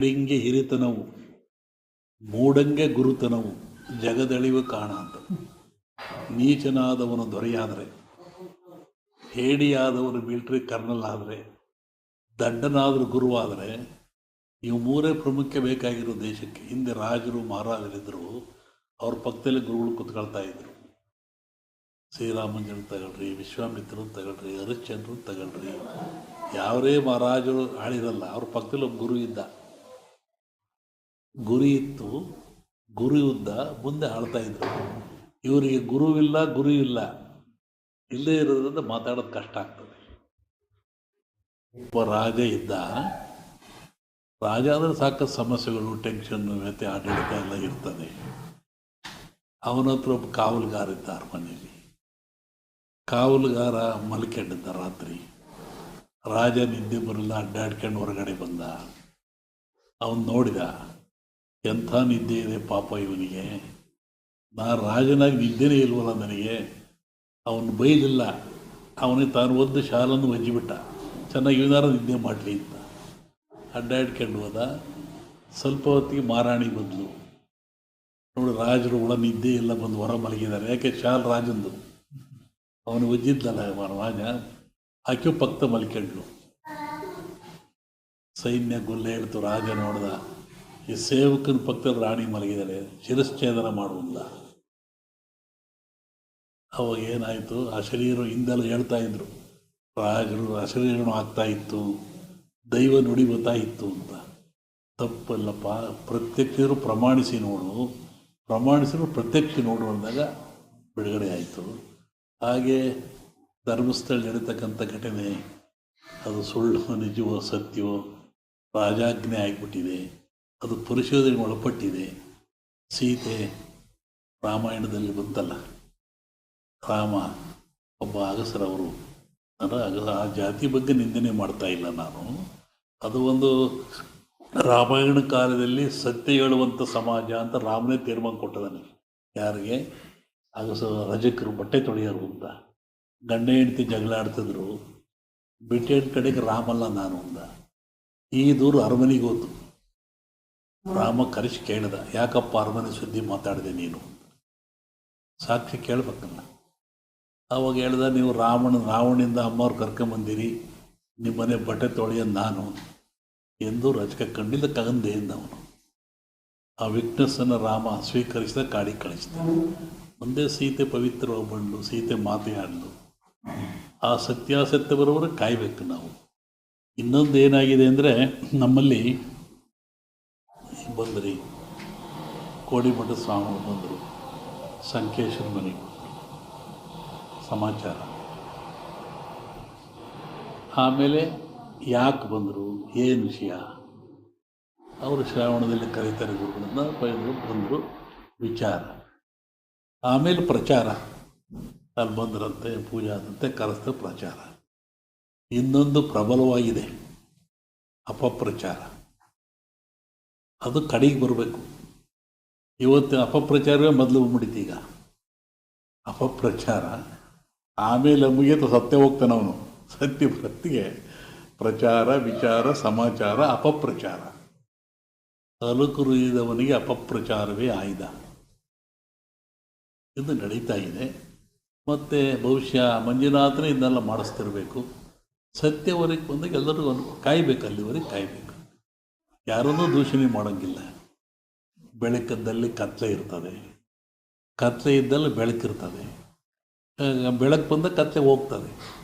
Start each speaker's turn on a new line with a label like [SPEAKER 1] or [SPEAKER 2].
[SPEAKER 1] ಮೂಡಿಂಗೆ ಹಿರಿತನವು, ಮೂಡಂಗೆ ಗುರುತನವು ಜಗದಳಿವು ಕಾಣ ಅಂತ. ನೀಚನಾದವನು ದೊರೆಯಾದರೆ ಹೇಡಿಯಾದವನು ಮಿಲ್ಟ್ರಿ ಕರ್ನಲ್ ಆದರೆ, ದಂಡನಾದರೂ ಗುರುವಾದರೆ ಇವು ಮೂರೇ ಪ್ರಮುಖ ಬೇಕಾಗಿರೋ ದೇಶಕ್ಕೆ ಹಿಂದೆ ರಾಜರು ಮಹಾರಾಜರಿದ್ದರು, ಅವ್ರ ಪಕ್ಕದಲ್ಲಿ ಗುರುಗಳು ಕುತ್ಕೊಳ್ತಾ ಇದ್ರು. ಶ್ರೀರಾಮಂಜನ್ ತಗೊಳ್ರಿ, ವಿಶ್ವಾಮಿತ್ರರು ತಗೊಳ್ರಿ ಹರಿಶ್ಚಂದ್ರರು ತಗೊಳ್ರಿ ಯಾವರೇ ಮಹಾರಾಜರು ಆಳಿರಲ್ಲ, ಅವ್ರ ಪಕ್ಕದಲ್ಲಿ ಒಬ್ಬ ಗುರು ಇದ್ದ. ಗುರಿ ಇತ್ತು, ಗುರು ಉದ್ದ ಮುಂದೆ ಆಳ್ತಾ ಇದ್ರು. ಇವರಿಗೆ ಗುರುವಿಲ್ಲ, ಗುರು ಇಲ್ಲ. ಇಲ್ಲೇ ಇರೋದ್ರಿಂದ ಮಾತಾಡೋದು ಕಷ್ಟ ಆಗ್ತದೆ. ಒಬ್ಬ ರಾಜ ಇದ್ದ, ರಾಜ ಅಂದರೆ ಸಾಕಷ್ಟು ಸಮಸ್ಯೆಗಳು ಟೆನ್ಷನ್ನು ವ್ಯತೆ ಆಡಳಿತ ಎಲ್ಲ ಇರ್ತದೆ. ಅವನ ಹತ್ರ ಒಬ್ಬ ಕಾವಲುಗಾರ ಇದ್ದ ಅರಮನೆಯಲ್ಲಿ ಕಾವಲುಗಾರ ಮಲ್ಕೊಂಡಿದ್ದ ರಾತ್ರಿ. ರಾಜ ನಿದ್ದೆ ಬರಲ್ಲ, ಅಡ್ಡಾಡ್ಕೊಂಡು ಹೊರಗಡೆ ಬಂದ. ಅವನು ನೋಡಿದ ಎಂಥ ನಿದ್ದೆ ಇದೆ ಪಾಪ ಇವನಿಗೆ? ನಾ ರಾಜನಾಗಿ ನಿದ್ದೆನೇ ಇಲ್ವಲ್ಲ ನನಗೆ? ಅವನು ಬೈಲಿಲ್ಲ ಅವನಿಗೆ ತಾನು ಒಂದು ಶಾಲನ್ನು ಒಜ್ಜಿಬಿಟ್ಟ. ಚೆನ್ನಾಗಿ ಇವನಾರ ನಿದ್ದೆ ಮಾಡಲಿ ಅಂತ. ಅಡ್ಡಾಡ್ಕೊಂಡು ಹೋದ. ಸ್ವಲ್ಪ ಹೊತ್ತಿಗೆ ಮಾರಾಣಿ ಬಂದಳು ನೋಡಿ ರಾಜರು ಒಳ ನಿದ್ದೆ ಎಲ್ಲ ಬಂದು ಹೊರ ಮಲಗಿದ್ದಾರೆ. ಯಾಕೆ? ಶಾಲ್ ರಾಜಂದು. ಅವನು ಒಜ್ಜಿದ್ದಲ್ಲ ರಾಜ. ಆಕೆ ಪಕ್ಕ ಮಲ್ಕೊಂಡ್ಲು ಸೈನ್ಯ ಗುಲ್ಲೆ ಹೇಳ್ತು ರಾಜ ನೋಡ್ದ. ಈ ಸೇವಕನ ಪಕ್ಕದಲ್ಲಿ ರಾಣಿ ಮಲಗಿದ್ದಾಳೆ ಶಿರಶ್ಛೇದನ ಮಾಡುವುದಿಲ್ಲ. ಅವಾಗ ಏನಾಯಿತು? ಆ ಶರೀರ ಹಿಂದೆಲ್ಲ ಹೇಳ್ತಾ ಇದ್ರು, ರಾಜರು ಅಶರೀರನು ಆಗ್ತಾ ಇತ್ತು, ದೈವ ನುಡಿ ಬರ್ತಾ ಇತ್ತು ಅಂತ. ತಪ್ಪಲ್ಲಪ್ಪ, ಪ್ರತ್ಯಕ್ಷರು ಪ್ರಮಾಣಿಸಿ ನೋಡು. ಪ್ರಮಾಣಿಸಿದ್ರು ಪ್ರತ್ಯಕ್ಷ ನೋಡು ಅಂದಾಗ ಬಿಡುಗಡೆ ಆಯಿತು. ಹಾಗೆ ಧರ್ಮಸ್ಥಳ ನಡೀತಕ್ಕಂಥ ಘಟನೆ, ಅದು ಸುಳ್ಳು, ನಿಜವೋ ಸತ್ಯವೋ ರಾಜಾಜ್ಞೆ ಆಗಿಬಿಟ್ಟಿದೆ. ಅದು ಪರಿಶೋಧನೆಗೆ ಒಳಪಟ್ಟಿದೆ. ಸೀತೆ ರಾಮಾಯಣದಲ್ಲಿ ಬಂತಲ್ಲ. ರಾಮ ಒಬ್ಬ ಅಗಸರವರು. ಅಂದರೆ ಅಗಸ ಆ ಜಾತಿ ಬಗ್ಗೆ ನಿಂದನೆ ಮಾಡ್ತಾ ಇಲ್ಲ ನಾನು. ಅದು ಒಂದು ರಾಮಾಯಣ ಕಾಲದಲ್ಲಿ ಸತ್ಯ ಹೇಳುವಂಥ ಸಮಾಜ ಅಂತ ರಾಮನೇ ತೀರ್ಮಾನ ಕೊಟ್ಟದಾನೆ. ಯಾರಿಗೆ? ಅಗಸ ರಜಕರು, ಬಟ್ಟೆ ತೊಳೆಯೋರು ಅಂತ. ಗಂಡ ಹೆಂಡತಿ ಜಗಳ ಆಡ್ತಿದ್ರು. ಬಿಟ್ಟೆಡ್ ಕಡೆಗೆ ರಾಮಲ್ಲ ನಾನು ಅಂದ ಈ ದೂರು ಅರಮನೆಗೆ ಹೋತು. ರಾಮ ಕರೆಸಿ ಕೇಳಿದ, ಯಾಕಪ್ಪ ಅರಮನೆ ಸುದ್ದಿ ಮಾತಾಡಿದೆ ನೀನು? ಸಾಕ್ಷಿ ಕೇಳ್ಬೇಕಲ್ಲ ಅವಾಗ ಹೇಳ್ದ, ನೀವು ರಾವಣ ರಾವಣಿಂದ ಅಮ್ಮವ್ರು ಕರ್ಕೊಂಬಂದಿರಿ ನಿಮ್ಮನೆ ಬಟ್ಟೆ ತೊಳೆಯೋದು ನಾನು ಎಂದು ರಚಕ ಕಂಡಿದ್ದ ಕಗಂದೆ ಎಂದ ಅವನು ಆ ವಿಕ್ನೆಸ್ಸನ್ನು ರಾಮ ಸ್ವೀಕರಿಸಿದ ಕಾಡಿ ಕಳಿಸಿದ. ಮುಂದೆ ಸೀತೆ ಪವಿತ್ರ ಬಂದು ಸೀತೆ ಮಾತೆಯಾಡಲು ಆ ಸತ್ಯಾಸತ್ಯ ಬರೋವರೆಗೆ ಕಾಯಬೇಕು ನಾವು. ಇನ್ನೊಂದು ಏನಾಗಿದೆ ಅಂದರೆ, ನಮ್ಮಲ್ಲಿ ಬಂದ್ರಿ. ಕೋಡಿಮಠ ಸ್ವಾಮಿಗಳು ಬಂದರು. ಸಂಕೇಶ್ವರ ಮನೆ. ಸಮಾಚಾರ. ಆಮೇಲೆ ಯಾಕೆ ಬಂದರು? ಏನು ವಿಷಯ? ಅವರು ಶ್ರಾವಣದಲ್ಲಿ ಕರೀತಾರೆ ಗುರುಗಳನ್ನ ಬೈದರು ಬಂದರು. ವಿಚಾರ. ಆಮೇಲೆ ಪ್ರಚಾರ. ಅಲ್ಲಿ ಬಂದ್ರಂತೆ, ಪೂಜಾ ಆದಂತೆ ಕರೆಸ್ತ ಪ್ರಚಾರ. ಇನ್ನೊಂದು ಪ್ರಬಲವಾಗಿದೆ ಅಪಪ್ರಚಾರ. ಅದು ಕಡೆಗೆ ಬರಬೇಕು. ಇವತ್ತು ಅಪಪ್ರಚಾರವೇ ಮೊದಲು ಬಂದ್ಬಿಡಿತು ಈಗ ಅಪಪ್ರಚಾರ ಆಮೇಲೆ ಮುಗಿಯತ ಸತ್ಯ ಹೋಗ್ತಾನೆ ಅವನು. ಸತ್ಯ ಭಕ್ತಿಗೆ ಪ್ರಚಾರ, ವಿಚಾರ, ಸಮಾಚಾರ, ಅಪಪ್ರಚಾರ. ಅಲುಕುರಿದವನಿಗೆ ಅಪಪ್ರಚಾರವೇ ಆಯ್ದ. ಇದು ನಡೀತಾ ಇದೆ. ಮತ್ತು ಬಹುಶಃ ಮಂಜುನಾಥನೇ ಇದನ್ನೆಲ್ಲ ಮಾಡಿಸ್ತಿರ್ಬೇಕು. ಸತ್ಯವರೆಗೆ ಬಂದಾಗ ಎಲ್ಲರಿಗೂ ಒಂದು ಕಾಯಬೇಕು, ಅಲ್ಲಿವರೆಗೆ ಕಾಯಬೇಕು. ಯಾರನ್ನೂ ದೂಷಣೆ ಮಾಡೋಂಗಿಲ್ಲ. ಬೆಳಕದ್ದಲ್ಲಿ ಕತ್ಲೆ ಇರ್ತದೆ. ಕತ್ಲೆ ಇದ್ದಲ್ಲಿ ಬೆಳಕಿರ್ತದೆ. ಬೆಳಕು ಬಂದ ಕತ್ಲೆ ಹೋಗ್ತದೆ.